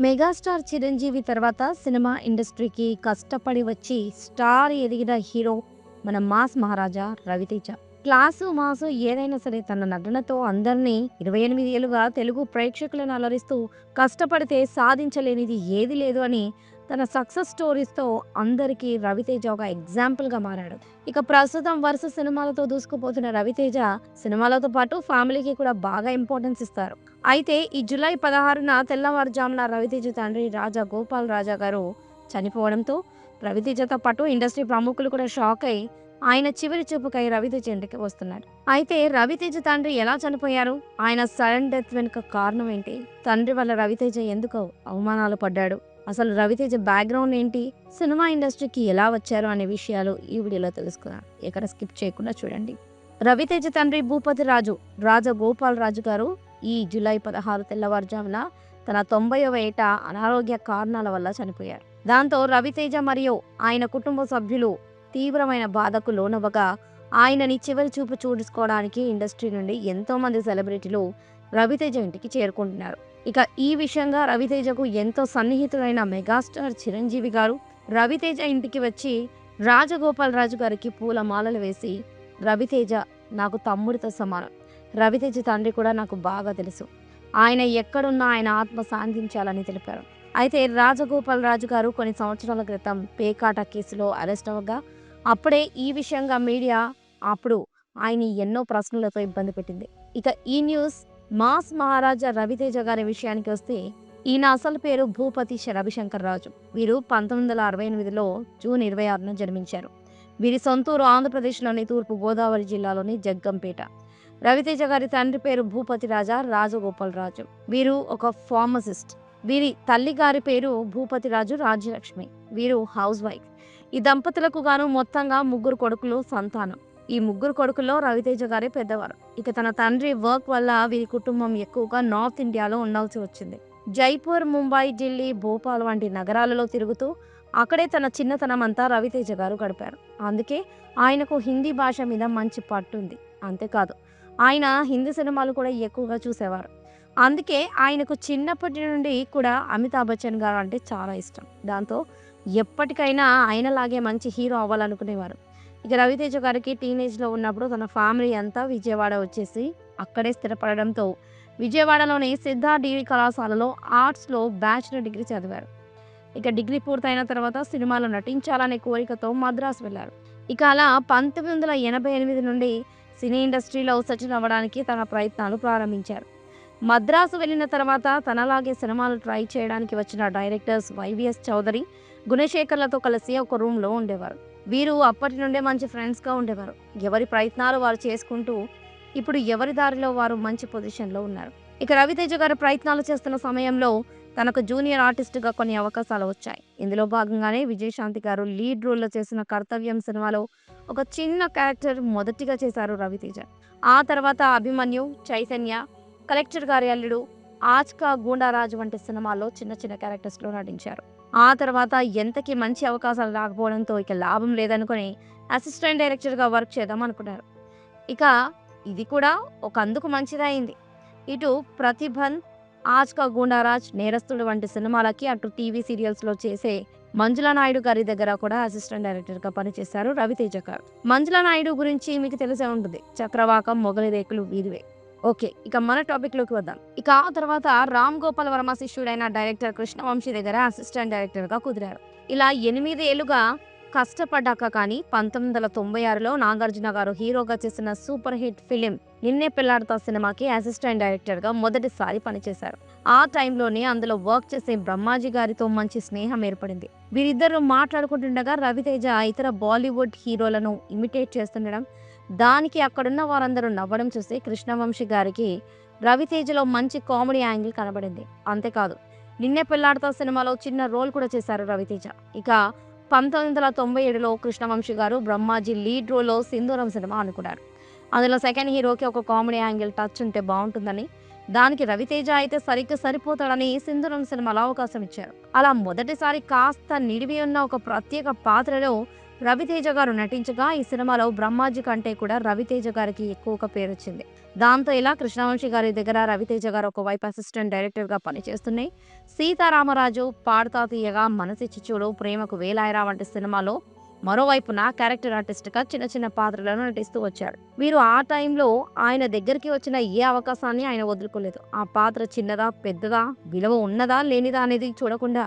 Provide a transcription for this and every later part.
Megastar Chiranjeevi తర్వాత cinema ఇండస్ట్రీకి కష్టపడి వచ్చి స్టార్ ఎదిగిన హీరో మన mass Maharaja Raviteja. Class mass ఏదైనా సరే తన నటనతో అందరినీ ఇరవై ఎనిమిది ఏళ్ళుగా తెలుగు ప్రేక్షకులను అలరిస్తూ కష్టపడితే సాధించలేనిది ఏది లేదు అని తన సక్సెస్ స్టోరీస్తో అందరికీ రవితేజ ఒక ఎగ్జాంపుల్గా మారాడు. ఇక ప్రస్తుతం వరుస సినిమాలతో దూసుకుపోతున్న రవితేజ సినిమాలతో పాటు ఫ్యామిలీకి కూడా బాగా ఇంపార్టెన్స్ ఇస్తారు. అయితే ఈ జూలై పదహారున తెల్లవారుజామున రవితేజ తండ్రి రాజా గోపాల్ రాజా గారు చనిపోవడంతో రవితేజతో పాటు ఇండస్ట్రీ ప్రముఖులు కూడా షాక్ అయి ఆయన చివరి చూపుకై రవితేజ ఇంటికి వస్తున్నాడు. అయితే రవితేజ తండ్రి ఎలా చనిపోయారు? ఆయన సడన్ డెత్ వెనుక కారణం ఏంటి? తండ్రి వల్ల రవితేజ ఎందుకు అవమానాలు పడ్డాడు? అసలు రవితేజ బ్యాక్గ్రౌండ్ ఏంటి? సినిమా ఇండస్ట్రీకి ఎలా వచ్చారు అనే విషయాలు ఈ వీడియోలో తెలుసుకున్నాం ఎక్కడ స్కిప్ చేయకుండా చూడండి. రవితేజ తండ్రి భూపతి రాజు రాజగోపాల్ రాజు గారు ఈ జూలై పదహారు తెల్లవారుజామున తన తొంభైవ ఏట అనారోగ్య కారణాల వల్ల చనిపోయారు. దాంతో రవితేజ మరియు ఆయన కుటుంబ సభ్యులు తీవ్రమైన బాధకు లోనవ్వగా ఆయనని చివరి చూపు చూసుకోవడానికి ఇండస్ట్రీ నుండి ఎంతోమంది సెలబ్రిటీలు రవితేజ ఇంటికి చేరుకుంటున్నారు. ఇక ఈ విషయంగా రవితేజకు ఎంతో సన్నిహితుడైన మెగాస్టార్ చిరంజీవి గారు రవితేజ ఇంటికి వచ్చి రాజగోపాల్ రాజు గారికి పూల మాలలు వేసి రవితేజ నాకు తమ్ముడితో సమానం. రవితేజ తండ్రి కూడా నాకు బాగా తెలుసు. ఆయన ఎక్కడున్నా ఆయన ఆత్మ శాంతించాలని తెలిపారు. అయితే రాజగోపాల్ రాజు గారు కొన్ని సంవత్సరాల క్రితం పేకాట కేసులో అరెస్ట్ అవ్వగా అప్పుడే ఈ విషయంగా మీడియా అప్పుడు ఆయన ఎన్నో ప్రశ్నలతో ఇబ్బంది పెట్టింది. ఇక ఈ న్యూస్ మాస్ మహారాజా రవితేజ గారి విషయానికి వస్తే ఈయన అసలు పేరు భూపతి రవిశంకర్ రాజు. వీరు పంతొమ్మిది వందల అరవై ఎనిమిదిలో జూన్ ఇరవై ఆరున జన్మించారు. వీరి సొంతూరు ఆంధ్రప్రదేశ్లోని తూర్పు గోదావరి జిల్లాలోని జగ్గంపేట. రవితేజ గారి తండ్రి పేరు భూపతి రాజా రాజగోపాల్ రాజు. వీరు ఒక ఫార్మసిస్ట్. వీరి తల్లి గారి పేరు భూపతి రాజు రాజ్యలక్ష్మి. వీరు హౌస్ వైఫ్. ఈ దంపతులకు గాను మొత్తంగా ముగ్గురు కొడుకులు సంతానం. ఈ ముగ్గురు కొడుకుల్లో రవితేజ గారే పెద్దవారు. ఇక తన తండ్రి వర్క్ వల్ల వీరి కుటుంబం ఎక్కువగా నార్త్ ఇండియాలో ఉండాల్సి వచ్చింది. జైపూర్ ముంబై ఢిల్లీ భోపాల్ వంటి నగరాలలో తిరుగుతూ అక్కడే తన చిన్నతనం అంతా రవితేజ గారు గడిపారు. అందుకే ఆయనకు హిందీ భాష మీద మంచి పట్టుంది. అంతేకాదు ఆయన హిందీ సినిమాలు కూడా ఎక్కువగా చూసేవారు. అందుకే ఆయనకు చిన్నప్పటి నుండి కూడా అమితాబ్ బచ్చన్ గారు అంటే చాలా ఇష్టం. దాంతో ఎప్పటికైనా ఆయనలాగే మంచి హీరో అవ్వాలనుకునేవారు. ఇక రవితేజ గారికి టీనేజ్లో ఉన్నప్పుడు తన ఫ్యామిలీ అంతా విజయవాడ వచ్చేసి అక్కడే స్థిరపడడంతో విజయవాడలోని సిద్ధా డిగ్రీ కళాశాలలో ఆర్ట్స్లో బ్యాచిలర్ డిగ్రీ చదివారు. ఇక డిగ్రీ పూర్తయిన తర్వాత సినిమాలో నటించాలనే కోరికతో మద్రాసు వెళ్ళారు. ఇక అలా పంతొమ్మిది వందల ఎనభై ఎనిమిది నుండి సినీ ఇండస్ట్రీలో సచిన్ అవ్వడానికి తన ప్రయత్నాలు ప్రారంభించారు. మద్రాసు వెళ్ళిన తర్వాత తనలాగే సినిమాలు ట్రై చేయడానికి వచ్చిన డైరెక్టర్స్ వైవిఎస్ చౌదరి గుణశేఖర్లతో కలిసి ఒక రూమ్లో ఉండేవారు. వీరు అప్పటి నుండే మంచి ఫ్రెండ్స్గా ఉండేవారు. ఎవరి ప్రయత్నాలు వారు చేసుకుంటూ ఇప్పుడు ఎవరి దారిలో వారు మంచి పొజిషన్లో ఉన్నారు. ఇక రవితేజ గారు ప్రయత్నాలు చేస్తున్న సమయంలో తనకు జూనియర్ ఆర్టిస్ట్గా కొన్ని అవకాశాలు వచ్చాయి. ఇందులో భాగంగానే విజయశాంతి గారు లీడ్ రోల్లో చేసిన కర్తవ్యం సినిమాలో ఒక చిన్న క్యారెక్టర్ మొదటిగా చేశారు రవితేజ. ఆ తర్వాత అభిమన్యు చైతన్య కలెక్టర్ గారి అల్లుడు ఆజ్కా గూండారాజు వంటి సినిమాల్లో చిన్న చిన్న క్యారెక్టర్స్లో నటించారు. ఆ తర్వాత ఎంతకి మంచి అవకాశాలు రాకపోవడంతో ఇక లాభం లేదనుకుని అసిస్టెంట్ డైరెక్టర్గా వర్క్ చేద్దాం అనుకున్నారు. ఇక ఇది కూడా ఒక అందుకు మంచిదైంది ఇటు ప్రతిభన్ ఆజ్కా గుండారాజ్ నేరస్తుడు వంటి సినిమాలకి అటు టీవీ సీరియల్స్లో చేసే మంజులా నాయుడు గారి దగ్గర కూడా అసిస్టెంట్ డైరెక్టర్గా పనిచేశారు రవితేజ గారు. మంజులా నాయుడు గురించి మీకు తెలిసే ఉంటుంది. చక్రవాకం మొగలి రేకులు వీరివే. ఓకే ఇక మన టాపిక్లోకి వద్దాం. ఇక ఆ తర్వాత రామ్ గోపాల్ వర్మ శిష్యుడైన డైరెక్టర్ కృష్ణవంశీ దగ్గర అసిస్టెంట్ డైరెక్టర్గా కుదిరారు. ఇలా ఎనిమిది ఏళ్ళుగా కష్టపడ్డాక కానీ పంతొమ్మిది వందల తొంభై ఆరులో నాగార్జున గారు హీరోగా చేసిన సూపర్ హిట్ ఫిలిం నిన్నే పిల్లాడతా సినిమాకి అసిస్టెంట్ డైరెక్టర్గా మొదటిసారి పనిచేశారు. ఆ టైంలోనే అందులో వర్క్ చేసే బ్రహ్మాజీ గారితో మంచి స్నేహం ఏర్పడింది. వీరిద్దరూ మాట్లాడుకుంటుండగా రవితేజ ఇతర బాలీవుడ్ హీరోలను ఇమిటేట్ చేస్తుండడం దానికి అక్కడున్న వారందరూ నవ్వడం చూసి కృష్ణవంశీ గారికి రవితేజలో మంచి కామెడీ యాంగిల్ కనబడింది. అంతేకాదు నిన్నే పెళ్ళాడతా సినిమాలో చిన్న రోల్ కూడా చేశారు రవితేజ ఇక పంతొమ్మిది వందల తొంభై ఏడులో కృష్ణవంశీ గారు బ్రహ్మాజీ లీడ్ రోల్లో సింధూరం సినిమా అనుకున్నారు. అందులో సెకండ్ హీరోకి ఒక కామెడీ యాంగిల్ టచ్ ఉంటే బాగుంటుందని దానికి రవితేజ అయితే సరిగ్గా సరిపోతాడని సింధూరం సినిమాలో అవకాశం ఇచ్చారు. అలా మొదటిసారి కాస్త నిడివి ఉన్న ఒక ప్రత్యేక పాత్రలో రవితేజ గారు నటించగా ఈ సినిమాలో బ్రహ్మాజీ కంటే కూడా రవితేజ గారికి ఎక్కువగా పేరు వచ్చింది దాంతో ఇలా కృష్ణవంశీ గారి దగ్గర రవితేజ గారు ఒకవైపు అసిస్టెంట్ డైరెక్టర్గా పనిచేస్తున్నాయి. సీతారామరాజు పాడతా తీయగా మనసిచ్చి చూడు ప్రేమకు వేలాయరా వంటి సినిమాలో మరోవైపున క్యారెక్టర్ ఆర్టిస్ట్గా చిన్న చిన్న పాత్రలను నటిస్తూ వచ్చాడు వీరు ఆ టైంలో ఆయన దగ్గరికి వచ్చిన ఏ అవకాశాన్ని ఆయన వదులుకోలేదు. ఆ పాత్ర చిన్నదా పెద్దదా విలువ ఉన్నదా లేనిదా అనేది చూడకుండా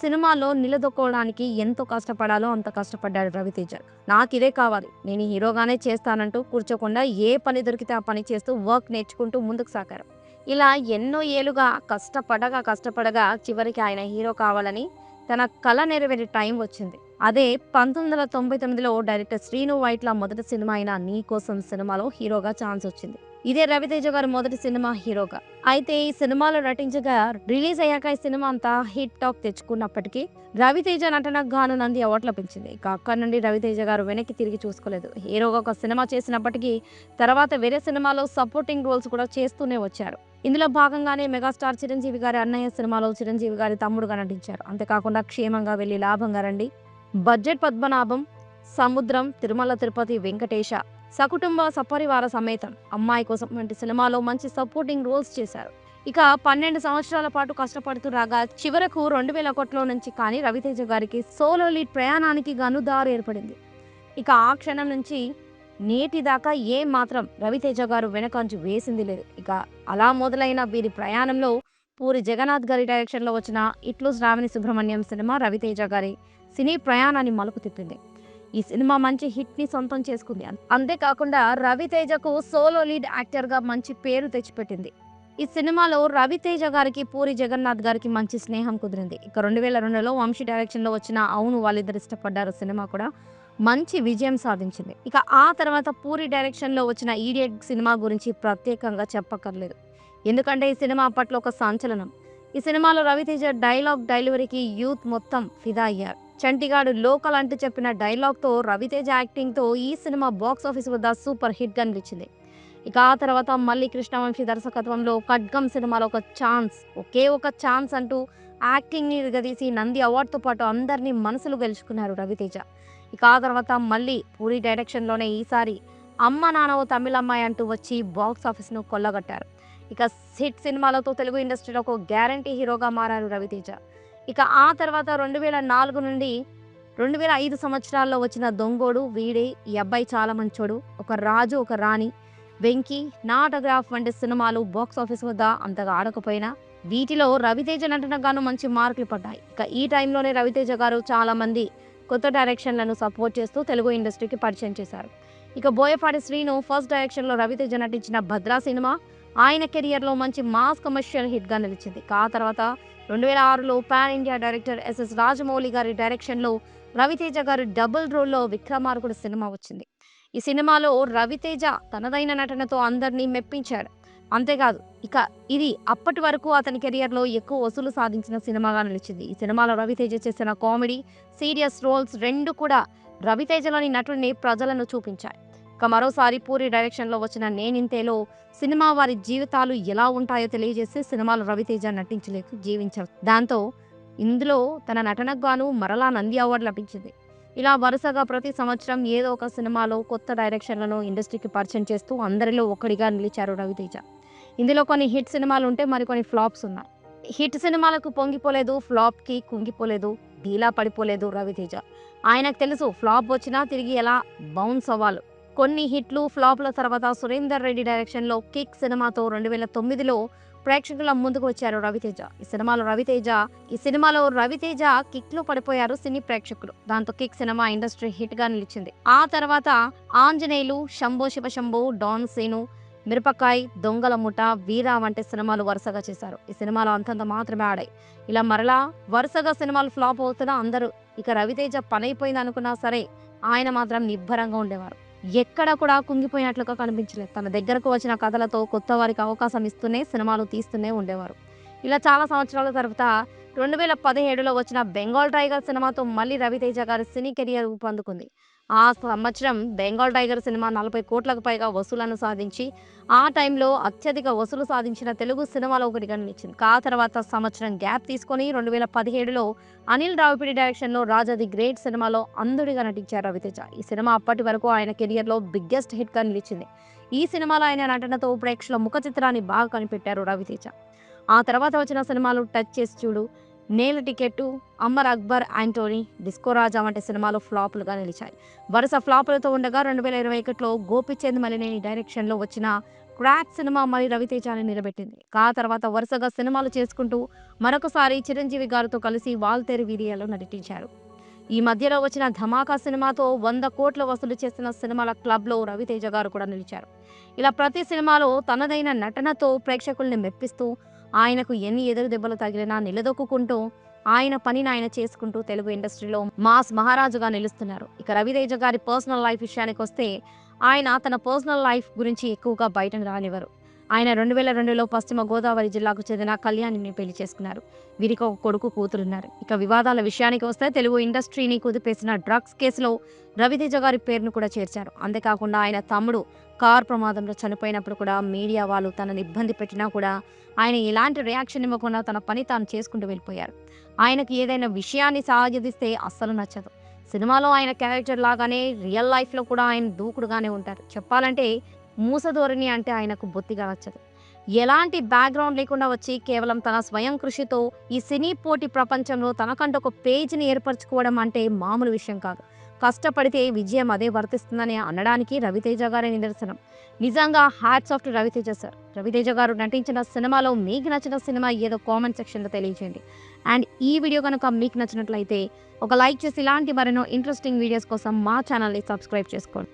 సినిమాలో నిలదొక్కోవడానికి ఎంతో కష్టపడాలో అంత కష్టపడ్డాడు రవితేజ. నాకు ఇదే కావాలి. నేను హీరోగానే చేస్తానంటూ కూర్చోకుండా ఏ పని దొరికితే ఆ పని చేస్తూ వర్క్ నేర్చుకుంటూ ముందుకు సాగారు. ఇలా ఎన్నో ఏళ్ళుగా కష్టపడగా కష్టపడగా చివరికి ఆయన హీరో కావాలని తన కళ నెరవేరే టైం వచ్చింది. అదే పంతొమ్మిది వందల తొంభై తొమ్మిదిలో డైరెక్టర్ శ్రీను వైట్ల మొదటి సినిమా అయిన నీ కోసం సినిమాలో హీరోగా ఛాన్స్ వచ్చింది. ఇదే రవితేజ గారు మొదటి సినిమా హీరోగా. అయితే ఈ సినిమాలో నటించగా రిలీజ్ అయ్యాక ఈ సినిమా అంతా హిట్ టాక్ తెచ్చుకున్నప్పటికీ రవితేజ నటనకు గాను నంది అవార్డు లభించింది. ఇక అక్కడి నుండి రవితేజ గారు వెనక్కి తిరిగి చూసుకోలేదు. హీరోగా ఒక సినిమా చేసినప్పటికీ తర్వాత వేరే సినిమాలో సపోర్టింగ్ రోల్స్ కూడా చేస్తూనే వచ్చారు. ఇందులో భాగంగానే మెగాస్టార్ చిరంజీవి గారి అన్నయ్య సినిమాలో చిరంజీవి గారి తమ్ముడుగా నటించారు. అంతేకాకుండా క్షేమంగా వెళ్ళి లాభంగా రండి. బడ్జెట్ పద్మనాభం సముద్రం తిరుమల తిరుపతి వెంకటేశ సకుటుంబ సపరివార సమేతం అమ్మాయి కోసం వంటి సినిమాలో మంచి సపోర్టింగ్ రోల్స్ చేశారు. ఇక పన్నెండు సంవత్సరాల పాటు కష్టపడుతూ రాగా చివరకు రెండు వేల ఒకటిలో నుంచి కానీ రవితేజ గారికి సోలో లీడ్ ప్రయాణానికి గాను దారి ఏర్పడింది. ఇక ఆ క్షణం నుంచి నేటి దాకా ఏ మాత్రం రవితేజ గారు వెనకంచు వేసింది లేదు. ఇక అలా మొదలైన వీరి ప్రయాణంలో పూరి జగన్నాథ్ గారి డైరెక్షన్లో వచ్చిన ఇట్లు శ్రావణి సుబ్రహ్మణ్యం సినిమా రవితేజ గారి సినీ ప్రయాణాన్ని మలుపు తిప్పింది. ఈ సినిమా మంచి హిట్ని సొంతం చేసుకుంది. అంతేకాకుండా రవితేజకు సోలో లీడ్ యాక్టర్గా మంచి పేరు తెచ్చిపెట్టింది. ఈ సినిమాలో రవితేజ గారికి పూరి జగన్నాథ్ గారికి మంచి స్నేహం కుదిరింది. ఇక రెండు వేల రెండులో వంశీ డైరెక్షన్లో వచ్చిన అవును వాళ్ళిద్దరు ఇష్టపడ్డారు సినిమా కూడా మంచి విజయం సాధించింది. ఇక ఆ తర్వాత పూరి డైరెక్షన్లో వచ్చిన ఈడియట్ సినిమా గురించి ప్రత్యేకంగా చెప్పక్కర్లేదు. ఎందుకంటే ఈ సినిమా అప్పట్లో ఒక సంచలనం. ఈ సినిమాలో రవితేజ డైలాగ్ డెలివరీకి యూత్ మొత్తం ఫిదా అయ్యారు. చంటిగాడు లోకల్ అంటూ చెప్పిన డైలాగ్తో రవితేజ యాక్టింగ్తో ఈ సినిమా బాక్స్ ఆఫీస్ వద్ద సూపర్ హిట్గా నిలిచింది ఇక ఆ తర్వాత మళ్ళీ కృష్ణవంశీ దర్శకత్వంలో ఖడ్గం సినిమాలో ఒక ఛాన్స్ ఒకే ఒక ఛాన్స్ అంటూ యాక్టింగ్ని దిగదీసి నంది అవార్డుతో పాటు అందరినీ మనసులు గెలుచుకున్నారు రవితేజ. ఇక ఆ తర్వాత మళ్ళీ పూరి డైరెక్షన్లోనే ఈసారి అమ్మ నాన్న ఓ తమిళమ్మాయి అంటూ వచ్చి బాక్స్ ఆఫీస్ను కొల్లగొట్టారు. ఇక హిట్ సినిమాలతో తెలుగు ఇండస్ట్రీలో ఒక గ్యారంటీ హీరోగా మారారు రవితేజ. ఇక ఆ తర్వాత రెండు వేల నాలుగు నుండి రెండు వేల ఐదు సంవత్సరాల్లో వచ్చిన దొంగోడు వీడే ఈ అబ్బాయి చాలా మంచోడు. ఒక రాజు ఒక రాణి. వెంకీ నాటోగ్రాఫ్ వంటి సినిమాలు బాక్స్ ఆఫీస్ వద్ద అంతగా ఆడకపోయినా వీటిలో రవితేజ నటనగాను మంచి మార్కులు పడ్డాయి. ఇక ఈ టైంలోనే రవితేజ గారు చాలామంది కొత్త డైరెక్షన్లను సపోర్ట్ చేస్తూ తెలుగు ఇండస్ట్రీకి పరిచయం చేశారు. ఇక బోయపాటి శ్రీను ఫస్ట్ డైరెక్షన్లో రవితేజ నటించిన భద్రా సినిమా ఆయన కెరియర్లో మంచి మాస్ కమర్షియల్ హిట్గా నిలిచింది. ఆ తర్వాత రెండు వేల ఆరులో pan India director SS Rajamouli గారి డైరెక్షన్లో రవితేజ గారి డబుల్ రోల్లో విక్రమార్కుడు సినిమా వచ్చింది. ఈ సినిమాలో రవితేజ తనదైన నటనతో అందరినీ మెప్పించాడు. అంతేకాదు ఇక ఇది అప్పటి వరకు అతని కెరియర్లో ఎక్కువ వసూలు సాధించిన సినిమాగా నిలిచింది. ఈ సినిమాలో రవితేజ చేసిన కామెడీ సీరియస్ రోల్స్ రెండు కూడా రవితేజలోని నటుడిని ప్రజలను చూపించాయి. ఇక మరోసారి పూరి డైరెక్షన్లో వచ్చిన నేనింతేలో సినిమా వారి జీవితాలు ఎలా ఉంటాయో తెలియజేసి సినిమాలు రవితేజ నటించలేక జీవించారు. దాంతో ఇందులో తన నటనకు గాను మరలా నంది అవార్డు లభించింది. ఇలా వరుసగా ప్రతి సంవత్సరం ఏదో ఒక సినిమాలో కొత్త డైరెక్షన్లను ఇండస్ట్రీకి పరిచయం చేస్తూ అందరిలో ఒకడిగా నిలిచారు రవితేజ. ఇందులో కొన్ని హిట్ సినిమాలు ఉంటే మరికొన్ని ఫ్లాప్స్ ఉన్నాయి. హిట్ సినిమాలకు పొంగిపోలేదు ఫ్లాప్కి కుంగిపోలేదు డీలా పడిపోలేదు రవితేజ. ఆయనకు తెలుసు ఫ్లాప్ వచ్చినా తిరిగి ఎలా బౌన్స్ అవ్వాలి. కొన్ని హిట్లు ఫ్లాప్ల తర్వాత సురేందర్ రెడ్డి డైరెక్షన్లో కిక్ సినిమాతో రెండు వేల తొమ్మిదిలో ప్రేక్షకుల ముందుకు వచ్చారు రవితేజ. ఈ సినిమాలో రవితేజ ఈ సినిమాలో రవితేజ కిక్లో పడిపోయారు సినీ ప్రేక్షకులు. దాంతో కిక్ సినిమా ఇండస్ట్రీ హిట్గా నిలిచింది. ఆ తర్వాత ఆంజనేయులు శంభో శివ శంభో డాన్ సీను మిరపకాయ్ దొంగల ముఠ వీరా వంటి సినిమాలు వరుసగా చేశారు. ఈ సినిమాలో అంతంత మాత్రమే ఆడాయి. ఇలా మరలా వరుసగా సినిమాలు ఫ్లాప్ అవుతున్నా అందరూ ఇక రవితేజ పనైపోయింది అనుకున్నా సరే ఆయన మాత్రం నిబ్బరంగా ఉండేవారు. ఎక్కడ కూడా కుంగిపోయినట్లుగా కనిపించలేదు. తన దగ్గరకు వచ్చిన కథలతో కొత్త వారికి అవకాశం ఇస్తూనే సినిమాలు తీస్తూనే ఉండేవారు. ఇలా చాలా సంవత్సరాల తర్వాత రెండు వేల పదిహేడులో వచ్చిన బెంగాల్ టైగర్ సినిమాతో మళ్ళీ రవితేజ గారి సినీ కెరియర్ ఊపందుకుంది ఆ సంవత్సరం బెంగాల్ టైగర్ సినిమా నలభై కోట్లకు పైగా వసూలను సాధించి ఆ టైంలో అత్యధిక వసూలు సాధించిన తెలుగు సినిమాలో ఒకటిగా నిలిచింది ఆ తర్వాత సంవత్సరం గ్యాప్ తీసుకొని రెండు వేల పదిహేడులో అనిల్ రావిపిడి డైరెక్షన్లో రాజా ది గ్రేట్ సినిమాలో అందుడిగా నటించారు రవితేజ. ఈ సినిమా అప్పటి వరకు ఆయన కెరియర్లో బిగ్గెస్ట్ హిట్గా నిలిచింది. ఈ సినిమాలో ఆయన నటనతో ప్రేక్షకుల ముఖ చిత్రాన్ని బాగా కనిపెట్టారు రవితేజ. ఆ తర్వాత వచ్చిన సినిమాలు touch Chesi Chudu Nela ticket Amar Akbar Antony disco Raja వంటి సినిమాలు ఫ్లాపులుగా నిలిచాయి. వరుస ఫ్లాపులతో ఉండగా రెండు వేల ఇరవై ఒకటిలో గోపిచంద్ మలినేని డైరెక్షన్లో వచ్చిన క్రాక్ సినిమా మరి రవితేజాని నిలబెట్టింది. ఆ తర్వాత వరుసగా సినిమాలు చేసుకుంటూ మరొకసారి చిరంజీవి గారితో కలిసి వాల్తేరు వీరియాలో నటించారు. ఈ మధ్యలో వచ్చిన ధమాకా సినిమాతో వంద కోట్ల వసూలు చేసిన సినిమాల క్లబ్లో రవితేజ గారు కూడా నిలిచారు. ఇలా ప్రతి సినిమాలో తనదైన నటనతో ప్రేక్షకుల్ని మెప్పిస్తూ ఆయనకు ఎన్ని ఎదురు దెబ్బలు తగిలినా నిలదొక్కుంటూ ఆయన పనిని ఆయన చేసుకుంటూ తెలుగు ఇండస్ట్రీలో మాస్ మహారాజుగా నిలుస్తున్నారు. ఇక రవితేజ గారి పర్సనల్ లైఫ్ విషయానికి వస్తే ఆయన తన పర్సనల్ లైఫ్ గురించి ఎక్కువగా బయటకు రానివ్వరు. ఆయన రెండు వేల రెండులో పశ్చిమ గోదావరి జిల్లాకు చెందిన కళ్యాణిని పెళ్ళి చేసుకున్నారు. వీరికి ఒక కొడుకు కూతురున్నారు. ఇక వివాదాల విషయానికి వస్తే తెలుగు ఇండస్ట్రీని కుదిపేసిన డ్రగ్స్ కేసులో రవితేజ గారి పేరును కూడా చేర్చారు. అంతేకాకుండా ఆయన తమ్ముడు కార్ ప్రమాదంలో చనిపోయినప్పుడు కూడా మీడియా వాళ్ళు తనని ఇబ్బంది పెట్టినా కూడా ఆయన ఎలాంటి రియాక్షన్ ఇవ్వకుండా తన పని తాను చేసుకుంటూ వెళ్ళిపోయారు. ఆయనకు ఏదైనా విషయాన్ని సాగదీస్తే అస్సలు నచ్చదు. సినిమాలో ఆయన క్యారెక్టర్ లాగానే రియల్ లైఫ్లో కూడా ఆయన దూకుడుగానే ఉంటారు. చెప్పాలంటే మూసధోరణి అంటే ఆయనకు బొత్తిగా నచ్చదు. ఎలాంటి బ్యాక్గ్రౌండ్ లేకుండా వచ్చి కేవలం తన స్వయం కృషితో ఈ సినీ పోటీ ప్రపంచంలో తనకంటూ ఒక పేజీని ఏర్పరచుకోవడం అంటే మామూలు విషయం కాదు. కష్టపడితే విజయం అదే వర్తిస్తుందని అనడానికి రవితేజ గారే నిదర్శనం. నిజంగా hats off to Raviteja sir. Raviteja garu నటించిన సినిమాలో మీకు నచ్చిన సినిమా ఏదో కామెంట్ సెక్షన్లో తెలియజేయండి అండ్ ఈ వీడియో కనుక మీకు నచ్చినట్లయితే ఒక లైక్ చేసి ఇలాంటి మరెన్నో ఇంట్రెస్టింగ్ వీడియోస్ కోసం మా ఛానల్ని సబ్స్క్రైబ్ చేసుకోండి.